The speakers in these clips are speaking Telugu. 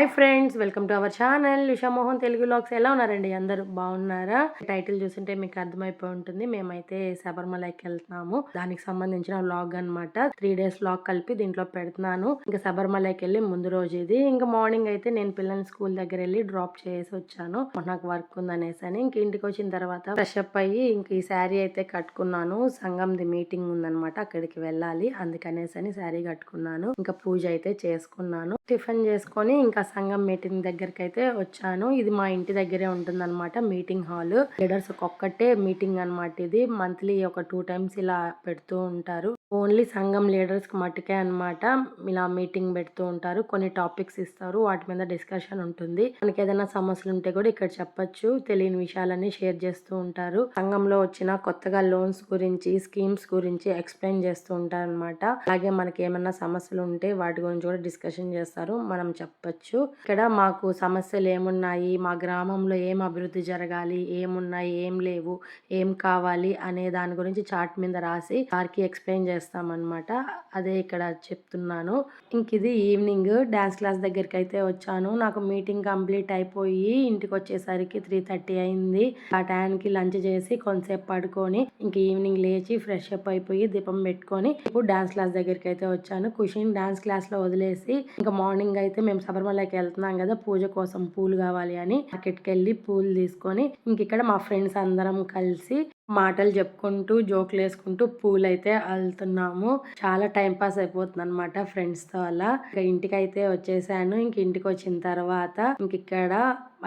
Hi friends welcome to our channel Mohan Telugu vlogs ఎలా ఉన్నారండి? అందరూ బాగున్నారా? టైటిల్ చూస్తుంటే మీకు అర్థమైపోయి ఉంటుంది. మేమైతే శబరిమలకి వెళ్తున్నాము. దానికి సంబంధించిన వ్లాగ్ అన్నమాట. త్రీ డేస్ వ్లాగ్ కలిపి దీంట్లో పెడుతున్నాను. ఇంకా శబరిమలకి వెళ్ళి ముందు రోజు ఇది. ఇంకా మార్నింగ్ అయితే నేను పిల్లల్ని స్కూల్ దగ్గర వెళ్ళి డ్రాప్ చేసి వచ్చాను. నాకు వర్క్ ఉందనేసి అని. ఇంక ఇంటికి వచ్చిన తర్వాత ఫ్రెష్ అప్ అయ్యి ఇంక ఈ శారీ అయితే కట్టుకున్నాను. సంఘంది మీటింగ్ ఉందన్నమాట. అక్కడికి వెళ్ళాలి. అందుకనేసి అని శారీ కట్టుకున్నాను. ఇంకా పూజ అయితే చేసుకున్నాను. టిఫిన్ చేసుకొని ఇంకా సంఘం మీటింగ్ దగ్గరికి అయితే వచ్చాను. ఇది మా ఇంటి దగ్గరే ఉంటుంది అనమాట మీటింగ్ హాల్. లీడర్స్ ఒక్కొక్కటే మీటింగ్ అనమాట ఇది. మంత్లీ ఒక టూ టైమ్స్ ఇలా పెడుతూ ఉంటారు. ఓన్లీ సంఘం లీడర్స్కి మట్టుకే అనమాట ఇలా మీటింగ్ పెడుతూ ఉంటారు. కొన్ని టాపిక్స్ ఇస్తారు. వాటి మీద డిస్కషన్ ఉంటుంది. మనకి ఏదైనా సమస్యలు ఉంటే కూడా ఇక్కడ చెప్పొచ్చు. తెలియని విషయాలన్నీ షేర్ చేస్తూ ఉంటారు. సంఘంలో వచ్చిన కొత్తగా లోన్స్ గురించి స్కీమ్స్ గురించి ఎక్స్ప్లెయిన్ చేస్తూ ఉంటారు అనమాట అలాగే మనకి ఏమైనా సమస్యలు ఉంటే వాటి గురించి కూడా డిస్కషన్ చేస్తారు. మనం చెప్పొచ్చు. ఇక్కడ మాకు సమస్యలు ఏమున్నాయి? మా గ్రామంలో ఏం అభివృద్ధి జరగాలి? ఏమున్నాయి? ఏం లేవు? ఏం కావాలి? అనే దాని గురించి చార్ట్ మీద రాసి వారికి ఎక్స్ప్లెయిన్ చేస్తారు చేస్తామన్నమాట. అదే ఇక్కడ చెప్తున్నాను. ఇంక ఇది ఈవినింగ్ డ్యాన్స్ క్లాస్ దగ్గరికి అయితే వచ్చాను. నాకు మీటింగ్ కంప్లీట్ అయిపోయి ఇంటికి వచ్చేసరికి త్రీ థర్టీ అయింది. ఆ టైంకి లంచ్ చేసి కొంతసేపు పడుకొని ఇంక ఈవినింగ్ లేచి ఫ్రెష్ అప్ అయిపోయి దీపం పెట్టుకొని ఇప్పుడు డాన్స్ క్లాస్ దగ్గరికి అయితే వచ్చాను. కుషిన్ డాన్స్ క్లాస్లో వదిలేసి ఇంకా మార్నింగ్ అయితే మేము శబరిమలకి వెళ్తున్నాం కదా పూజ కోసం పూలు కావాలి అని మార్కెట్కి వెళ్ళి పూలు తీసుకొని ఇంక ఇక్కడ మా ఫ్రెండ్స్ అందరం కలిసి మాటలు చెప్పుకుంటూ జోకులు వేసుకుంటూ పూలు అయితే వెళ్తున్నాము చాలా టైం పాస్ అయిపోతుంది అనమాట ఫ్రెండ్స్తో అలా. ఇంకా ఇంటికి అయితే వచ్చేసాను. ఇంక ఇంటికి వచ్చిన తర్వాత ఇంక ఇక్కడ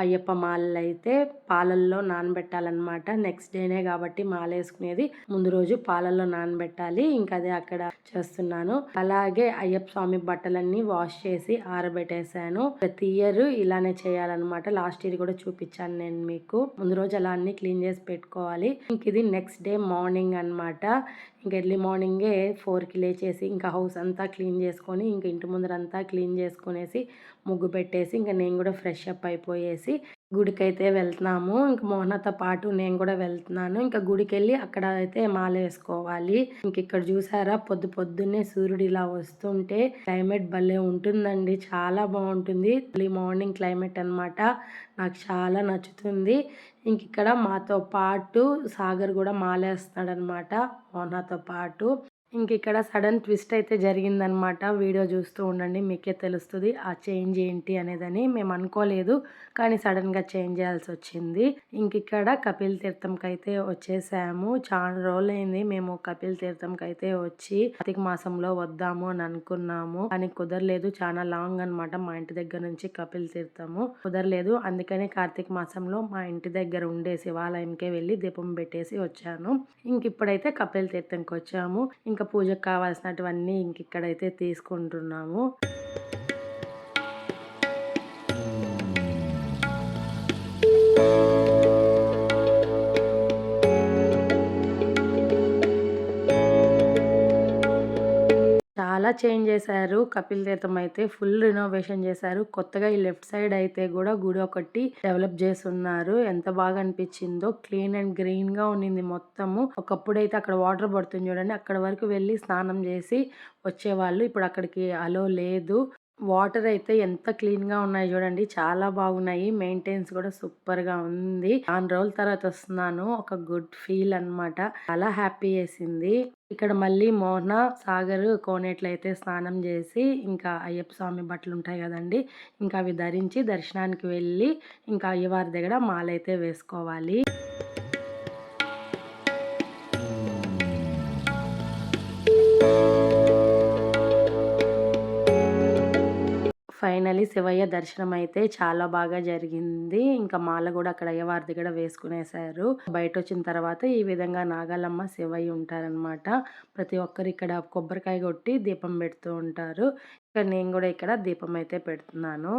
అయ్యప్ప మాలలు అయితే పాలల్లో నానబెట్టాలన్నమాట. నెక్స్ట్ డేనే కాబట్టి మాల వేసుకునేది ముందు రోజు పాలల్లో నానబెట్టాలి. ఇంకా అదే అక్కడ చేస్తున్నాను. అలాగే అయ్యప్ప స్వామి బట్టలన్నీ వాష్ చేసి ఆరబెట్టేశాను. ప్రతి ఇయర్ ఇలానే చేయాలన్నమాట. లాస్ట్ ఇయర్ కూడా చూపించాను నేను మీకు. ముందు రోజు అలా అన్ని క్లీన్ చేసి పెట్టుకోవాలి. ఇంక ఇది నెక్స్ట్ డే మార్నింగ్ అనమాట ఇంక ఎర్లీ మార్నింగే ఫోర్కి లేచేసి ఇంకా హౌస్ అంతా క్లీన్ చేసుకొని ఇంక ఇంటి ముందరంతా క్లీన్ చేసుకునేసి ముగ్గు పెట్టేసి ఇంకా నేను కూడా ఫ్రెష్ అప్ అయిపోయేసి గుడికైతే వెళ్తున్నాము. ఇంకా మోహనతో పాటు నేను కూడా వెళ్తున్నాను. ఇంకా గుడికి వెళ్ళి అక్కడ అయితే మాల వేసుకోవాలి. ఇంక ఇక్కడ చూసారా? పొద్దు పొద్దున్నే సూర్యుడు ఇలా వస్తుంటే క్లైమేట్ భలే ఉంటుందండి. చాలా బాగుంటుంది. మార్నింగ్ క్లైమేట్ అనమాట నాకు చాలా నచ్చుతుంది. ఇంక ఇక్కడ మాతో పాటు సాగర్ కూడా మాలేస్తాడనమాట మోహనతో పాటు. ఇంక ఇక్కడ సడన్ ట్విస్ట్ అయితే జరిగిందనమాట. వీడియో చూస్తూ ఉండండి మీకే తెలుస్తుంది ఆ చేంజ్ ఏంటి అనేదని. మేము అనుకోలేదు కానీ సడన్గా చేంజ్ చేయాల్సి వచ్చింది. ఇంక ఇక్కడ కపిల్ తీర్థంకి అయితే వచ్చేసాము. చాలా రోజులైంది మేము కపిల్ తీర్థంకి అయితే వచ్చి కార్తీక మాసంలో వద్దాము అని అనుకున్నాము. కానీ కుదరలేదు చాలా లాంగ్ అనమాట మా ఇంటి దగ్గర నుంచి కపిల్ తీర్థము. కుదరలేదు అందుకనే కార్తీక మాసంలో మా ఇంటి దగ్గర ఉండే శివాలయంకే వెళ్ళి దీపం పెట్టేసి వచ్చాను. ఇంక ఇప్పుడైతే కపిల్ తీర్థంకి వచ్చాము. ఇంకా పూజకు కావాల్సినటువన్నీ ఇంక ఇక్కడైతే తీసుకుంటున్నాము. చాలా చేంజ్ చేశారు. కపిల్ తీర్థం అయితే ఫుల్ రినోవేషన్ చేశారు. కొత్తగా ఈ లెఫ్ట్ సైడ్ అయితే కూడా గుడి ఒకటి డెవలప్ చేస్తున్నారు. ఎంత బాగా అనిపించిందో. క్లీన్ అండ్ గ్రీన్గా ఉన్నింది మొత్తము. ఒకప్పుడు అయితే అక్కడ వాటర్ పడుతుంది చూడండి. అక్కడ వరకు వెళ్ళి స్నానం చేసి వచ్చేవాళ్ళు. ఇప్పుడు అక్కడికి అలో లేదు. వాటర్ అయితే ఎంత క్లీన్గా ఉన్నాయి చూడండి. చాలా బాగున్నాయి. మెయింటెన్స్ కూడా సూపర్గా ఉంది. ఆన్ రోజుల తర్వాత వస్తున్నాను. ఒక గుడ్ ఫీల్ అనమాట చాలా హ్యాపీ వేసింది ఇక్కడ మళ్ళీ మోహన సాగర్ కోనేట్లయితే స్నానం చేసి ఇంకా అయ్యప్ప స్వామి బట్టలు ఉంటాయి కదండి. ఇంకా అవి ధరించి దర్శనానికి వెళ్ళి ఇంకా అయ్యవారి దగ్గర మాలైతే వేసుకోవాలి. ఫైనలీ శివయ్య దర్శనం అయితే చాలా బాగా జరిగింది. ఇంకా మాల కూడా అక్కడ అయ్యవారి దగ్గర వేసుకునేసారు బయట వచ్చిన తర్వాత ఈ విధంగా నాగాలమ్మ శివయ్య ఉంటారనమాట ప్రతి ఒక్కరు ఇక్కడ కొబ్బరికాయ కొట్టి దీపం పెడుతూ ఉంటారు. ఇక నేను కూడా ఇక్కడ దీపం అయితే పెడుతున్నాను.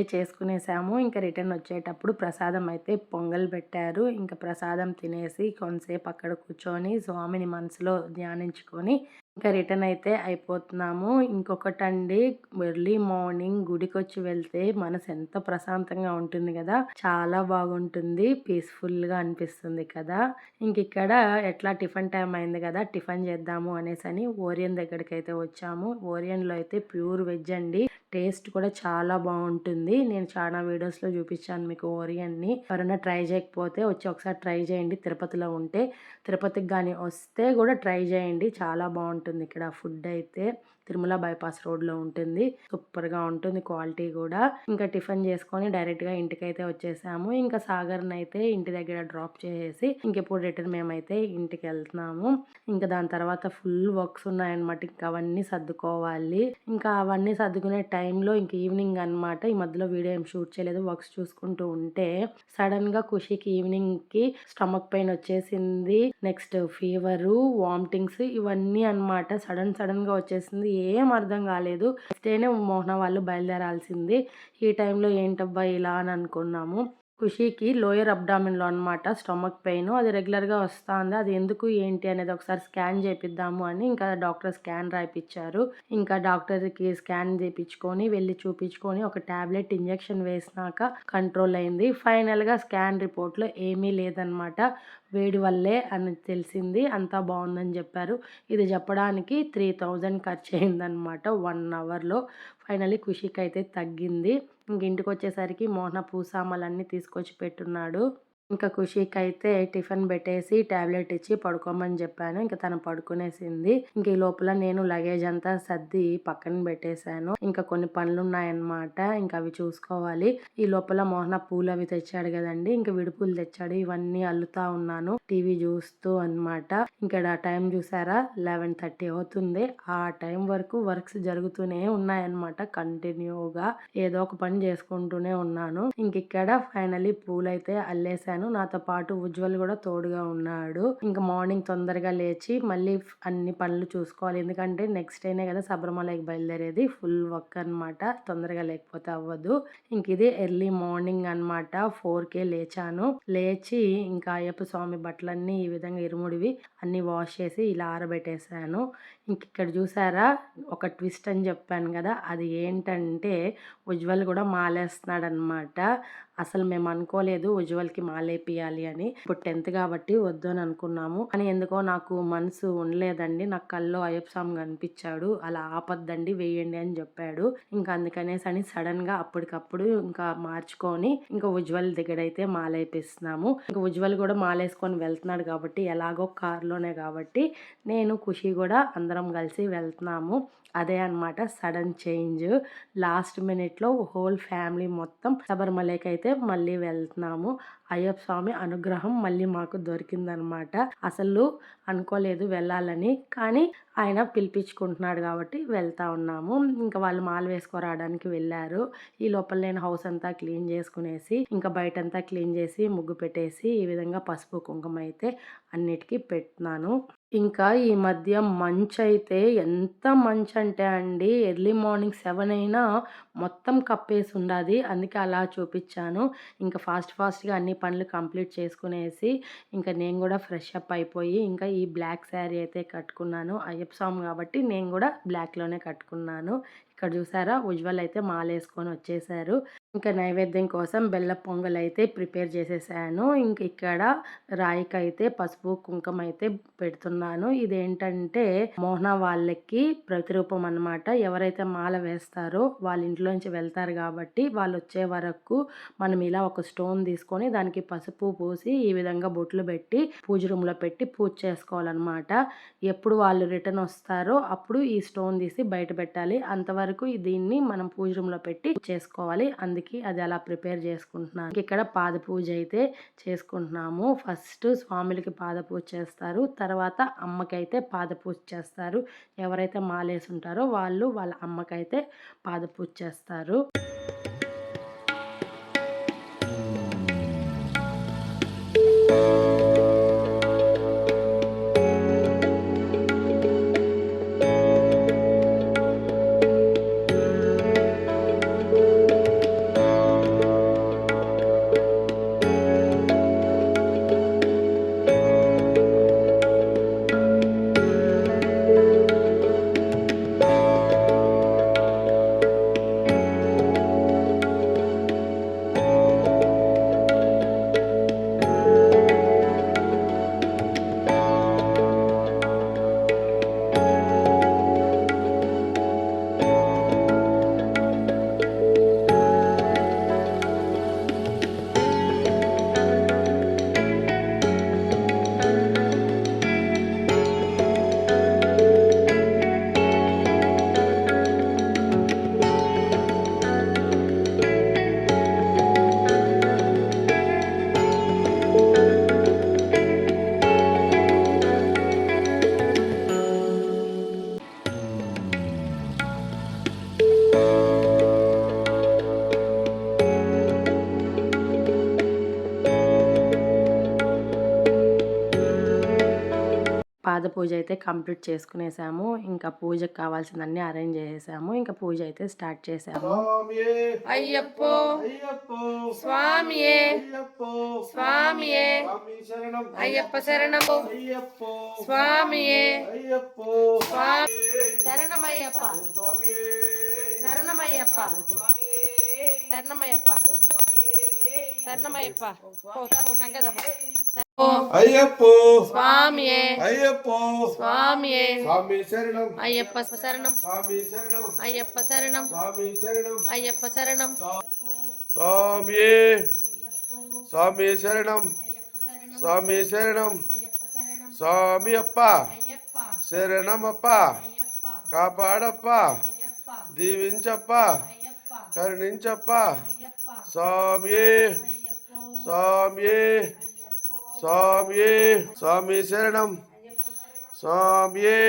అయితే చేసుకునేసాము. ఇంకా రిటర్న్ వచ్చేటప్పుడు ప్రసాదం అయితే పొంగల్ పెట్టారు. ఇంకా ప్రసాదం తినేసి కొంతసేపు అక్కడ కూర్చొని స్వామిని మనసులో ధ్యానించుకొని ఇంకా రిటర్న్ అయితే అయిపోతున్నాము. ఇంకొకటండి ఎర్లీ మార్నింగ్ గుడికి వచ్చి వెళ్తే మనసు ఎంత ప్రశాంతంగా ఉంటుంది కదా! చాలా బాగుంటుంది పీస్ఫుల్గా అనిపిస్తుంది కదా! ఇంక ఇక్కడ ఎట్లా టిఫిన్ టైం అయింది కదా! టిఫిన్ చేద్దాము అనేసి అని ఓరియన్ దగ్గరికి అయితే వచ్చాము. ఓరియన్లో అయితే ప్యూర్ వెజ్ అండి. టేస్ట్ కూడా చాలా బాగుంటుంది. నేను చాలా వీడియోస్లో చూపించాను మీకు ఓరియన్ని. ఎవరైనా ట్రై చేయకపోతే వచ్చి ఒకసారి ట్రై చేయండి. తిరుపతిలో ఉంటే తిరుపతికి కానీ వస్తే కూడా ట్రై చేయండి. చాలా బాగుంటుంది. బాగుంటుంది ఇక్కడ ఫుడ్ అయితే. తిరుమల బైపాస్ రోడ్లో ఉంటుంది. సూపర్గా ఉంటుంది క్వాలిటీ కూడా. ఇంకా టిఫిన్ చేసుకొని డైరెక్ట్గా ఇంటికి అయితే వచ్చేసాము. ఇంకా సాగర్ని అయితే ఇంటి దగ్గర డ్రాప్ చేసేసి ఇంకెప్పుడు రిటర్న్ మేమైతే ఇంటికి వెళ్తున్నాము. ఇంకా దాని తర్వాత ఫుల్ వర్క్స్ ఉన్నాయన్నమాట. ఇంకా అవన్నీ సర్దుకోవాలి. ఇంకా అవన్నీ సర్దుకునే టైంలో ఇంక ఈవినింగ్ అనమాట ఈ మధ్యలో వీడియో ఏం షూట్ చేయలేదు. వర్క్స్ చూసుకుంటూ ఉంటే సడన్గా ఖుషికి ఈవినింగ్కి స్టమక్ పెయిన్ వచ్చేసింది. నెక్స్ట్ ఫీవరు వామిటింగ్స్ ఇవన్నీ అనమాట సడన్ సడన్గా వచ్చేసింది. ఏం అర్థం కాలేదు. స్టేనే మోహన వాళ్ళు బయలుదేరాల్సింది. ఈ టైంలో ఏంటబ్బా ఇలా అని అనుకున్నాము. ఖుషీకి లోయర్ అబ్డామిన్లో అనమాట స్టమక్ పెయిన్. అది రెగ్యులర్గా వస్తుంది అది ఎందుకు ఏంటి అనేది ఒకసారి స్కాన్ చేపిద్దాము అని ఇంకా డాక్టర్ స్కాన్ రాయిపించారు ఇంకా డాక్టర్కి స్కాన్ చేయించుకొని వెళ్ళి చూపించుకొని ఒక టాబ్లెట్ ఇంజెక్షన్ వేసినాక కంట్రోల్ అయింది. ఫైనల్గా స్కాన్ రిపోర్ట్లో ఏమీ లేదనమాట వేడి వల్లే అని తెలిసింది అంతా బాగుందని చెప్పారు. ఇది చెప్పడానికి త్రీ థౌజండ్ ఖర్చు అయిందనమాట వన్ అవర్లో. ఫైనలీ ఖుషికి అయితే తగ్గింది. ఇంక ఇంటికి వచ్చేసరికి మోహన పూసామాలన్నీ తీసుకొచ్చి పెట్టున్నాడు. ఇంకా ఖుషికి అయితే టిఫిన్ పెట్టేసి టాబ్లెట్ ఇచ్చి పడుకోమని చెప్పాను. ఇంకా తను పడుకునేసింది. ఇంక ఈ లోపల నేను లగేజ్ అంతా సర్ది పక్కన పెట్టేశాను. ఇంకా కొన్ని పనులు ఉన్నాయన్నమాట ఇంకా అవి చూసుకోవాలి. ఈ లోపల మోహన పూలు అవి తెచ్చాడు కదండి. ఇంకా విడుపులు తెచ్చాడు. ఇవన్నీ అల్లుతా ఉన్నాను. టీవీ చూస్తూ అనమాట ఇంకా టైం చూసారా? లెవెన్ థర్టీ అవుతుంది. ఆ టైం వరకు వర్క్స్ జరుగుతూనే ఉన్నాయన్నమాట కంటిన్యూగా. ఏదో ఒక పని చేసుకుంటూనే ఉన్నాను. ఇంక ఇక్కడ ఫైనలీ పూలు అయితే అల్లేసాను చేశాను. నాతో పాటు ఉజ్వల్ కూడా తోడుగా ఉన్నాడు. ఇంకా మార్నింగ్ తొందరగా లేచి మళ్ళీ అన్ని పనులు చూసుకోవాలి. ఎందుకంటే నెక్స్ట్ డేనే కదా శబరిమలకి బయలుదేరేది. ఫుల్ వర్క్ అనమాట తొందరగా లేకపోతే అవ్వదు. ఇంక ఇది ఎర్లీ మార్నింగ్ అనమాట ఫోర్ కే లేచాను. లేచి ఇంకా అయ్యప్ప స్వామి బట్టలన్నీ ఈ విధంగా ఇరుముడివి అన్ని వాష్ చేసి ఇలా ఆరబెట్టేశాను. ఇంక ఇక్కడ చూసారా? ఒక ట్విస్ట్ అని చెప్పాను కదా. అది ఏంటంటే ఉజ్వల్ కూడా మాలేస్తున్నాడు అనమాట అసలు మేము అనుకోలేదు ఉజ్వల్కి మాలేపియాలి అని. ఇప్పుడు టెన్త్ కాబట్టి వద్దు అని అనుకున్నాము. అని ఎందుకో నాకు మనసు ఉండలేదండి. నాకు కల్లో అయ్యప్ప స్వామి కనిపించాడు. అలా ఆపద్దండి వేయండి అని చెప్పాడు. ఇంకా అందుకనేసి అని సడన్గా అప్పటికప్పుడు ఇంకా మార్చుకొని ఇంకా ఉజ్వల్ దగ్గర అయితే మాలేపిస్తున్నాము. ఇంకా ఉజ్వల్ కూడా మాలేసుకొని వెళ్తున్నాడు కాబట్టి ఎలాగో కార్లోనే కాబట్టి నేను ఖుషి కూడా అందరం కలిసి వెళ్తున్నాము. అదే అనమాట సడన్ చేంజ్. లాస్ట్ మినిట్లో హోల్ ఫ్యామిలీ మొత్తం శబరిమలైకి అయితే మళ్ళీ వెళ్తున్నాము. అయ్యప్ప స్వామి అనుగ్రహం మళ్ళీ మాకు దొరికిందనమాట. అసలు అనుకోలేదు వెళ్ళాలని. కానీ ఆయన పిలిపించుకుంటున్నాడు కాబట్టి వెళ్తా ఉన్నాము. ఇంకా వాళ్ళు మాల వేసుకోరావడానికి వెళ్ళారు. ఈ లోపల నేను హౌస్ అంతా క్లీన్ చేసుకునేసి ఇంకా బయటంతా క్లీన్ చేసి ముగ్గు పెట్టేసి ఈ విధంగా పసుపు కుంకుమ అయితే అన్నిటికీ పెట్టినాను. ఇంకా ఈ మధ్య మంచు అయితే ఎంత మంచు అంటే అండి ఎర్లీ మార్నింగ్ సెవెన్ అయినా మొత్తం కప్పేసి ఉండాది. అందుకే అలా చూపించాను. ఇంకా ఫాస్ట్ ఫాస్ట్గా అన్ని పనులు కంప్లీట్ చేసుకునేసి ఇంకా నేను కూడా ఫ్రెష్ అప్ అయిపోయి ఇంకా ఈ బ్లాక్ శారీ అయితే కట్టుకున్నాను. అయ్యప్ప స్వామి కాబట్టి నేను కూడా బ్లాక్లోనే కట్టుకున్నాను. ఇక్కడ చూసారా? ఉజ్వల్ అయితే మాలేసుకొని వచ్చేసారు. ఇంకా నైవేద్యం కోసం బెల్ల పొంగల్ అయితే ప్రిపేర్ చేసేసాను. ఇంక ఇక్కడ రాయికి అయితే పసుపు కుంకుమ అయితే పెడుతున్నాను. ఇదేంటంటే మోహన వాళ్ళకి ప్రతిరూపం అనమాట ఎవరైతే మాల వేస్తారో వాళ్ళ ఇంట్లోంచి వెళ్తారు కాబట్టి వాళ్ళు వచ్చే వరకు మనం ఇలా ఒక స్టోన్ తీసుకొని దానికి పసుపు పూసి ఈ విధంగా బొట్లు పెట్టి పూజ రూమ్లో పెట్టి పూజ చేసుకోవాలన్నమాట. ఎప్పుడు వాళ్ళు రిటర్న్ వస్తారో అప్పుడు ఈ స్టోన్ తీసి బయట పెట్టాలి. అంతవరకు దీన్ని మనం పూజ రూమ్లో పెట్టి చేసుకోవాలి. అందుకే అందుకే అది అలా ప్రిపేర్ చేసుకుంటున్నాను. ఇక్కడ పాద పూజ అయితే చేసుకుంటున్నాము. ఫస్ట్ స్వాములకి పాద పూజ చేస్తారు. తర్వాత అమ్మకైతే పాద పూజ చేస్తారు. ఎవరైతే మాలేసి ఉంటారో వాళ్ళు వాళ్ళ అమ్మకైతే పాద పూజ చేస్తారు. పాద పూజ అయితే కంప్లీట్ చేసుకునేసాము. ఇంకా పూజకు కావాల్సినన్ని అరేంజ్ చేసాము ఇంకా పూజ అయితే స్టార్ట్ చేసాము. అయ్యప్పో. స్వామియే. స్వామియే. అయ్యప్ప శరణము. స్వామియే. శరణమయ్యప్ప. స్వామియే శరణమయ్యప్ప శరణమయ్యప్ప శరణమయ్యప్ప ఓ, ఓ, సంగదప్ప. ఓ, అయ్యప్పో స్వామియే అయ్యప్పో స్వామియే స్వామి శరణం అయ్యప్ప శరణం స్వామి శరణం అయ్యప్ప శరణం స్వామి శరణం అయ్యప్ప శరణం స్వామియే స్వామి శరణం స్వామి శరణం స్వామి అప్ప శరణమప్ప కాపాడప్ప దీవించప్ప. కరుణించప్ప. స్వామియే స్వామియే స్వామియే స్వామి. శరణం. స్వామియే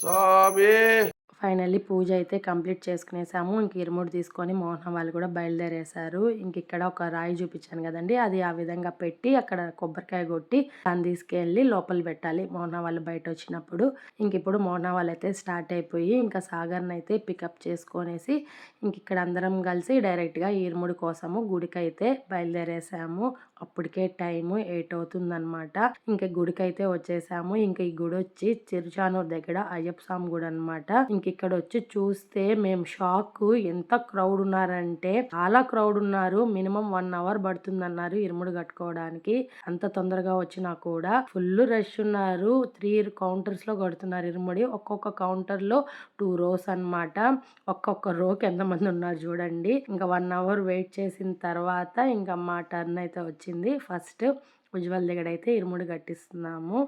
స్వామియే ఫైనల్లీ పూజ అయితే కంప్లీట్ చేసుకునేసాము. ఇంక ఇరుముడు తీసుకొని మోహన్ వాళ్ళు కూడా బయలుదేరేశారు. ఇంక ఇక్కడ ఒక రాయి చూపించాను కదండి. అది ఆ విధంగా పెట్టి అక్కడ కొబ్బరికాయ కొట్టి దాన్ని తీసుకెళ్ళి లోపల పెట్టాలి. మోహన వాళ్ళు బయట వచ్చినప్పుడు ఇంక ఇప్పుడు మోహన వాళ్ళు అయితే స్టార్ట్ అయిపోయి ఇంకా సాగర్ని అయితే పికప్ చేసుకొనేసి ఇంక ఇక్కడ అందరం కలిసి డైరెక్ట్గా ఇరుముడి కోసము గుడికి అయితే బయలుదేరేసాము. అప్పటికే టైము ఎయిట్ అవుతుందన్నమాట. ఇంకా గుడికి అయితే వచ్చేసాము. ఇంకా ఈ గుడి వచ్చి చిరుచానూరు దగ్గర అయ్యప్ప స్వామి గుడి అనమాట ఇంక ఇక్కడ వచ్చి చూస్తే మేము షాక్. ఎంత క్రౌడ్ ఉన్నారంటే చాలా క్రౌడ్ ఉన్నారు. మినిమం వన్ అవర్ పడుతుందన్నారు ఇరుముడు కట్టుకోవడానికి. అంత తొందరగా వచ్చినా కూడా ఫుల్ రష్ ఉన్నారు. త్రీ కౌంటర్స్లో కడుతున్నారు ఇరుముడి. ఒక్కొక్క కౌంటర్లో టూ రోస్ అన్నమాట. ఒక్కొక్క రోకి ఎంతమంది ఉన్నారు చూడండి. ఇంకా వన్ అవర్ వెయిట్ చేసిన తర్వాత ఇంకా మా టర్న్ అయితే వచ్చింది. ఫస్ట్ ఉజ్వల్ దగ్గర అయితే ఇరుముడి కట్టిస్తున్నాము.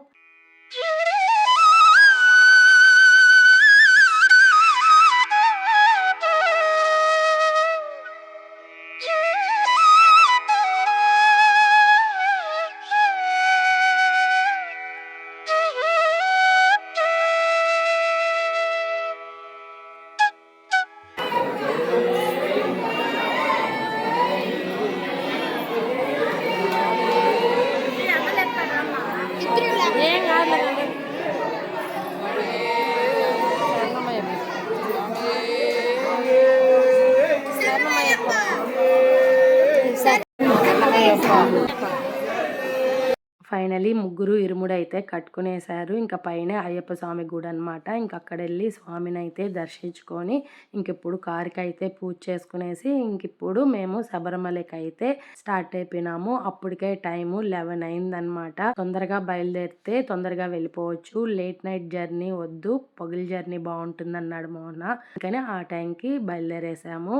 వెళ్ళి ముగ్గురు ఇరుముడు అయితే కట్టుకునేశారు. ఇంకా పైన అయ్యప్ప స్వామి గుడి అనమాట ఇంక అక్కడ వెళ్ళి స్వామిని అయితే దర్శించుకొని ఇంకిప్పుడు కారుకి అయితే పూజ చేసుకునేసి ఇంకిప్పుడు మేము శబరిమలకి అయితే స్టార్ట్ అయిపోయినాము. అప్పటికే టైము లెవెన్ అయిందనమాట తొందరగా బయలుదేరితే తొందరగా వెళ్ళిపోవచ్చు. లేట్ నైట్ జర్నీ వద్దు. పగులు జర్నీ బాగుంటుంది అన్నాడు మోహన అందుకని ఆ టైంకి బయలుదేరేసాము.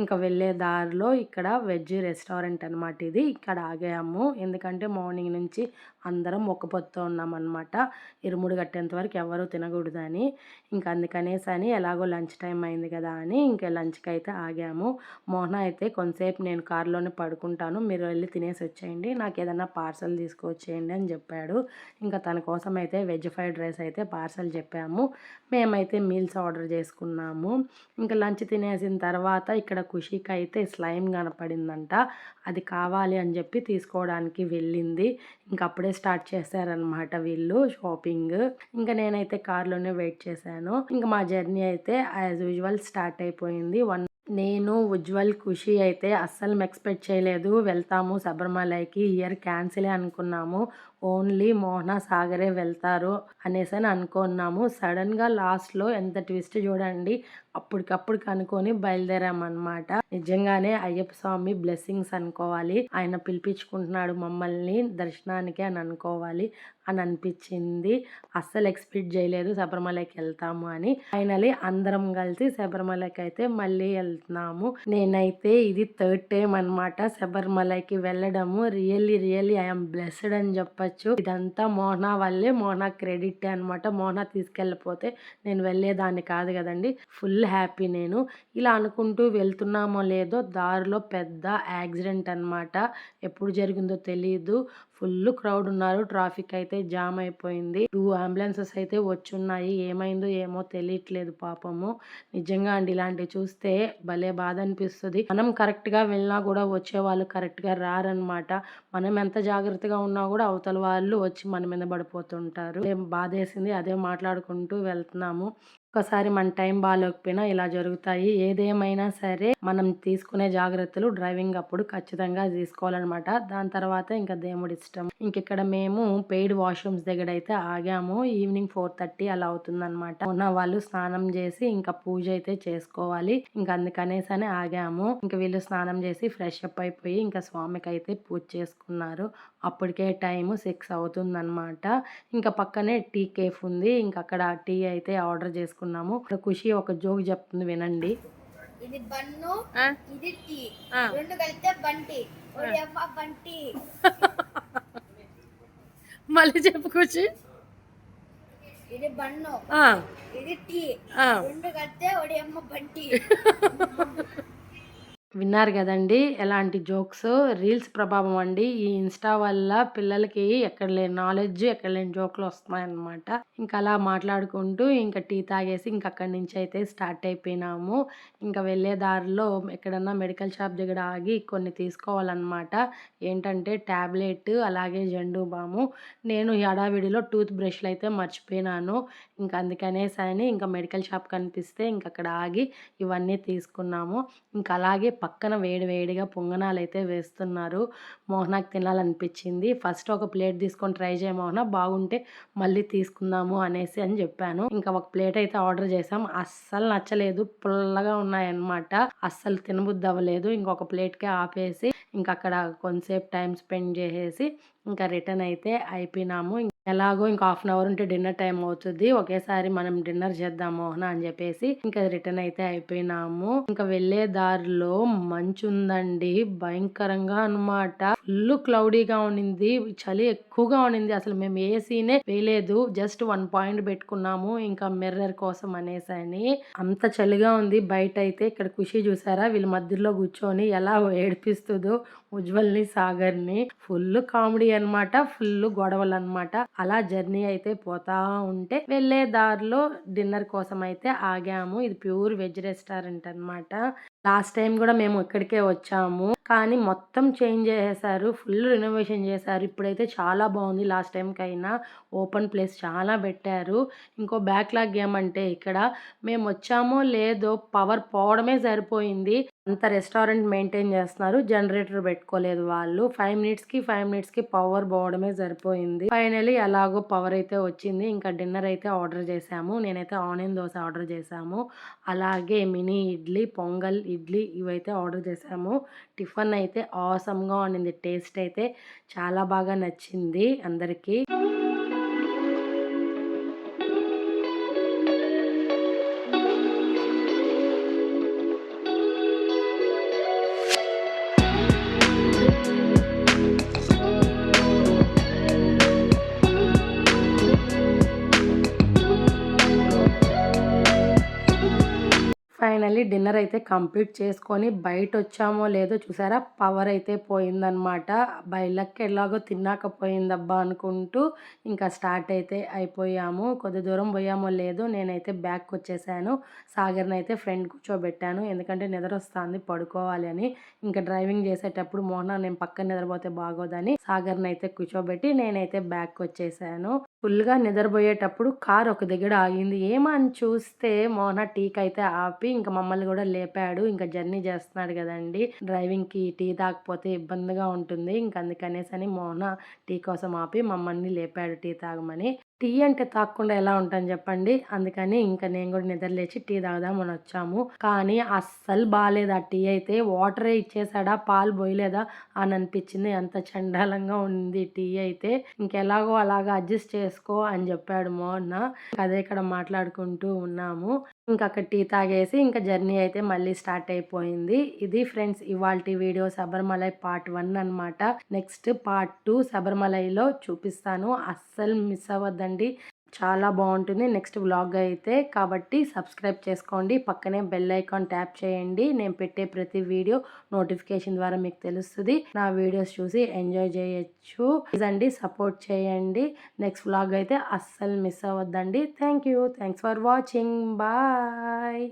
ఇంకా వెళ్ళే దారిలో ఇక్కడ వెజ్ రెస్టారెంట్ అనమాట ఇది. ఇక్కడ ఆగాము. ఎందుకంటే మార్నింగ్ నుంచి అందరం మొక్కపోతూ ఉన్నామన్నమాట. ఇరుముడు కట్టేంత వరకు ఎవరు తినకూడదని ఇంకా అందుకనేసి అని ఎలాగో లంచ్ టైం అయింది కదా అని ఇంకా లంచ్కి అయితే ఆగాము. మోహన అయితే కొంతసేపు నేను కారులోనే పడుకుంటాను. మీరు వెళ్ళి తినేసి వచ్చేయండి. నాకు ఏదైనా పార్సల్ తీసుకొచ్చేయండి అని చెప్పాడు. ఇంకా తన కోసం అయితే వెజ్ ఫ్రైడ్ రైస్ అయితే పార్సల్ చెప్పాము. మేమైతే మీల్స్ ఆర్డర్ చేసుకున్నాము. ఇంకా లంచ్ తినేసిన తర్వాత ఇక్కడ ఖుషికి అయితే స్లైమ్ కనపడిందంట. అది కావాలి అని చెప్పి తీసుకోవడానికి వెళ్ళింది. ఇంకా అప్పుడే స్టార్ట్ చేశారనమాట వీళ్ళు షాపింగ్. ఇంకా నేనైతే కార్లోనే వెయిట్ చేశాను. ఇంకా మా జర్నీ అయితే యాజ్ యూజువల్ స్టార్ట్ అయిపోయింది. వన్ నేను ఉజ్వల్ ఖుషి అయితే అస్సలు ఎక్స్పెక్ట్ చేయలేదు. వెళ్తాము శబరిమలైకి ఇయర్ క్యాన్సిలే అనుకున్నాము. ఓన్లీ మోహన సాగరే వెళ్తారు అనేసి అని అనుకున్నాము. సడన్గా లాస్ట్లో ఎంత ట్విస్ట్ చూడండి అప్పటికప్పుడు కనుక్కొని బయలుదేరామన్నమాట. నిజంగానే అయ్యప్ప స్వామి బ్లెస్సింగ్స్ అనుకోవాలి. ఆయన పిలిపించుకుంటున్నాడు మమ్మల్ని దర్శనానికి అని అనుకోవాలి అని అనిపించింది. అస్సలు ఎక్స్పెక్ట్ చేయలేదు శబరిమలకి వెళ్తాము అని. ఫైనలీ అందరం కలిసి శబరిమలకి అయితే మళ్ళీ వెళ్తున్నాము. నేనైతే ఇది థర్డ్ టైం అనమాట శబరిమలకి వెళ్ళడము. రియల్లీ రియల్లీ ఐఎమ్ బ్లెస్డ్ అని చెప్పచ్చు. ఇదంతా మోహనా వల్లే మోహనా క్రెడిట్ అన్నమాట. మోహనా తీసుకెళ్ళిపోతే నేను వెళ్ళేదాన్ని కాదు కదండి. ఫుల్ హ్యాపీ నేను. ఇలా అనుకుంటూ వెళ్తున్నామో లేదో దారిలో పెద్ద యాక్సిడెంట్ అన్నమాట. ఎప్పుడు జరిగిందో తెలియదు ఫుల్ క్రౌడ్ ఉన్నారు. ట్రాఫిక్ అయితే జామ్ అయిపోయింది. టూ అంబులెన్సెస్ అయితే వచ్చున్నాయి. ఏమైందో ఏమో తెలియట్లేదు పాపము. నిజంగా అండి ఇలాంటివి చూస్తే భలే బాధ అనిపిస్తుంది. మనం కరెక్ట్గా వెళ్ళినా కూడా వచ్చే వాళ్ళు కరెక్ట్గా రారనమాట మనం ఎంత జాగ్రత్తగా ఉన్నా కూడా అవతల వాళ్ళు వచ్చి మన మీద పడిపోతుంటారు. ఏం బాధేసింది అదే మాట్లాడుకుంటూ వెళ్తున్నాము. ఒకసారి మన టైం బాగాలేకపోయినా ఇలా జరుగుతాయి. ఏదేమైనా సరే మనం తీసుకునే జాగ్రత్తలు డ్రైవింగ్ అప్పుడు ఖచ్చితంగా తీసుకోవాలన్నమాట. దాని తర్వాత ఇంకా దేవుడి ఇష్టం. ఇంకిక్కడ మేము పెయిడ్ వాష్రూమ్స్ దగ్గర అయితే ఆగాము. ఈవినింగ్ ఫోర్ థర్టీ అలా అవుతుందన్నమాట. ఉన్న వాళ్ళు స్నానం చేసి ఇంకా పూజ అయితే చేసుకోవాలి. ఇంకా అందుకనేసి ఆగాము. ఇంకా వీళ్ళు స్నానం చేసి ఫ్రెష్ అప్ అయిపోయి ఇంకా స్వామికి అయితే పూజ చేసుకున్నారు. అప్పటికే టైం సిక్స్ అవుతుందన్నమాట. ఇంకా పక్కనే టీ కేఫ్ ఉంది. ఇంకా అక్కడ టీ అయితే ఆర్డర్ చేసుకున్నాము. ఇక్కడ ఖుషి ఒక జోక్ చెప్తుంది వినండి. ఇది బన్ను? ఇది టీ. రెండు కలిపితే బంటి. బంటి. మళ్ళీ చెప్పు ఖుషి. ఇది బన్ను. ఇది టీ. రెండు కలిపితే ఓడి అమ్మ బంటి. విన్నారు కదండి ఎలాంటి జోక్స్? రీల్స్ ప్రభావం అండి. ఈ ఇన్స్టా వల్ల పిల్లలకి ఎక్కడ లేని నాలెడ్జ్ ఎక్కడ లేని జోక్లు వస్తున్నాయి అన్నమాట ఇంకా అలా మాట్లాడుకుంటూ ఇంకా టీ తాగేసి ఇంక అక్కడి నుంచి అయితే స్టార్ట్ అయిపోయినాము. ఇంకా వెళ్ళే దారిలో ఎక్కడన్నా మెడికల్ షాప్ దగ్గర ఆగి కొన్ని తీసుకోవాలన్నమాట. ఏంటంటే ట్యాబ్లెట్ అలాగే జండు బాము నేను ఎడావిడిలో హడావిడిలో టూత్ బ్రష్లు అయితే మర్చిపోయినాను. ఇంకా అందుకనేసని ఇంకా మెడికల్ షాప్ కనిపిస్తే ఇంక అక్కడ ఆగి ఇవన్నీ తీసుకున్నాము. ఇంకా అలాగే పక్కన వేడి వేడిగా పొంగనాలు అయితే వేస్తున్నారు. మోహనాకి తినాలనిపించింది. ఫస్ట్ ఒక ప్లేట్ తీసుకొని ట్రై చేయ మోహన బాగుంటే మళ్ళీ తీసుకుందాము అనేసి అని చెప్పాను. ఇంకా ఒక ప్లేట్ అయితే ఆర్డర్ చేసాం అస్సలు నచ్చలేదు. పుల్లగా ఉన్నాయన్నమాట. అస్సలు తినబుద్ధి అవ్వలేదు. ఇంకొక ప్లేట్కే ఆపేసి ఇంకా అక్కడ కొంతసేపు టైం స్పెండ్ చేసేసి ఇంకా రిటర్న్ అయితే అయిపోయినాము. ఎలాగో ఇంకా హాఫ్ అన్ అవర్ ఉంటే డిన్నర్ టైం అవుతుంది. ఒకేసారి మనం డిన్నర్ చేద్దాం మోహన అని చెప్పేసి ఇంకా రిటర్న్ అయితే అయిపోయినాము. ఇంకా వెళ్ళే దారిలో మంచు ఉందండి. భయంకరంగా అన్నమాట. ఫుల్ క్లౌడీగా ఉండింది చలి ఎక్కువగా ఉండింది అసలు మేము ఏసీనే వేయలేదు. జస్ట్ వన్ పాయింట్ పెట్టుకున్నాము. ఇంకా మిర్రర్ కోసం అనేసి అని. అంత చలిగా ఉంది. బయట అయితే ఇక్కడ ఖుషి చూసారా? వీళ్ళ మధ్యలో కూర్చొని ఎలా ఏడిపిస్తుందో ఉజ్వల్ని సాగర్ని. ఫుల్ కామెడీ అన్నమాట. ఫుల్ గొడవలు అన్నమాట అలా జర్నీ అయితే పోతా ఉంటే వెళ్ళే దారిలో డిన్నర్ కోసం అయితే ఆగాము. ఇది ప్యూర్ వెజ్ రెస్టారెంట్ అన్నమాట. లాస్ట్ టైం కూడా మేము ఇక్కడికే వచ్చాము. కానీ మొత్తం చేంజ్ చేసేసారు. ఫుల్ రినోవేషన్ చేశారు ఇప్పుడైతే చాలా బాగుంది లాస్ట్ టైం కైనా. ఓపెన్ ప్లేస్ చాలా పెట్టారు. ఇంకో బ్యాక్లాగ్ ఏమంటే ఇక్కడ మేము వచ్చామో లేదో పవర్ పోవడమే సరిపోయింది. అంత రెస్టారెంట్ మెయింటైన్ చేస్తున్నారు. జనరేటర్ పెట్టుకోలేదు వాళ్ళు. ఫైవ్ మినిట్స్కి ఫైవ్ మినిట్స్కి పవర్ పోవడమే సరిపోయింది. ఫైనలీ ఎలాగో పవర్ అయితే వచ్చింది. ఇంకా డిన్నర్ అయితే ఆర్డర్ చేశాము నేనైతే ఆనియన్ దోశ ఆర్డర్ చేశాము అలాగే మినీ ఇడ్లీ పొంగల్ ఇడ్లీ ఇవైతే ఆర్డర్ చేసాము. టిఫిన్ అయితే ఆసమ్గా ఉండింది టేస్ట్ అయితే చాలా బాగా నచ్చింది అందరికీ. ఫైనల్లీ డిన్నర్ అయితే కంప్లీట్ చేసుకొని బయట వచ్చామో లేదో చూసారా? పవర్ అయితే పోయిందనమాట బయలకి ఎలాగో తిన్నాకపోయిందబ్బా అనుకుంటూ ఇంకా స్టార్ట్ అయితే అయిపోయాము. కొద్ది దూరం పోయామో లేదో నేనైతే బ్యాక్ వచ్చేసాను సాగర్ని అయితే ఫ్రెండ్ కూర్చోబెట్టాను. ఎందుకంటే నిద్ర వస్తుంది పడుకోవాలి అని. ఇంకా డ్రైవింగ్ చేసేటప్పుడు మోహన నేను పక్కన నిద్రపోతే బాగోదని సాగర్ని అయితే కూర్చోబెట్టి నేనైతే బ్యాక్ వచ్చేసాను ఫుల్గా నిద్రపోయేటప్పుడు కార్ ఒక దగ్గర ఆగింది. ఏమని చూస్తే మోహన టీకి అయితే ఆపి ఇంకా మమ్మల్ని కూడా లేపాడు. ఇంకా జర్నీ చేస్తున్నాడు కదండి. డ్రైవింగ్కి టీ తాగకపోతే ఇబ్బందిగా ఉంటుంది. ఇంక అందుకనేసి అని మోహన టీ కోసం ఆపి మమ్మల్ని లేపాడు టీ తాగమని. టీ అంటే తాగకుండా ఎలా ఉంటాను చెప్పండి? అందుకని ఇంకా నేను కూడా నిద్రలేచి టీ తాగుదామని వచ్చాము. కానీ అస్సలు బాగాలేదు ఆ టీ అయితే. వాటరే ఇచ్చేసాడా? పాలు పోయలేదా అని అనిపించింది. ఎంత చండాలంగా ఉంది టీ అయితే. ఇంకెలాగో అలాగా అడ్జస్ట్ చేసుకో అని చెప్పాడు మోహన్న అదే ఇక్కడ మాట్లాడుకుంటూ ఉన్నాము. ఇంకా అక్కడ టీ తాగేసి ఇంకా జర్నీ అయితే మళ్ళీ స్టార్ట్ అయిపోయింది. ఇది ఫ్రెండ్స్ ఇవాల్టి వీడియో శబరిమలై పార్ట్ వన్ అన్నమాట. నెక్స్ట్ పార్ట్ టూ శబరిమలైలో చూపిస్తాను. అస్సలు మిస్ అవ్వద్దండి. చాలా బాగుంటుంది. నెక్స్ట్ వ్లాగ్ అయితే కాబట్టి సబ్స్క్రైబ్ చేసుకోండి. పక్కనే బెల్ ఐకాన్ ట్యాప్ చేయండి. నేను పెట్టే ప్రతి వీడియో నోటిఫికేషన్ ద్వారా మీకు తెలుస్తుంది. నా వీడియోస్ చూసి ఎంజాయ్ చేయొచ్చు. ఇదండి సపోర్ట్ చేయండి. నెక్స్ట్ వ్లాగ్ అయితే అస్సలు miss అవ్వద్దండి. Thank you. Thanks for watching. Bye.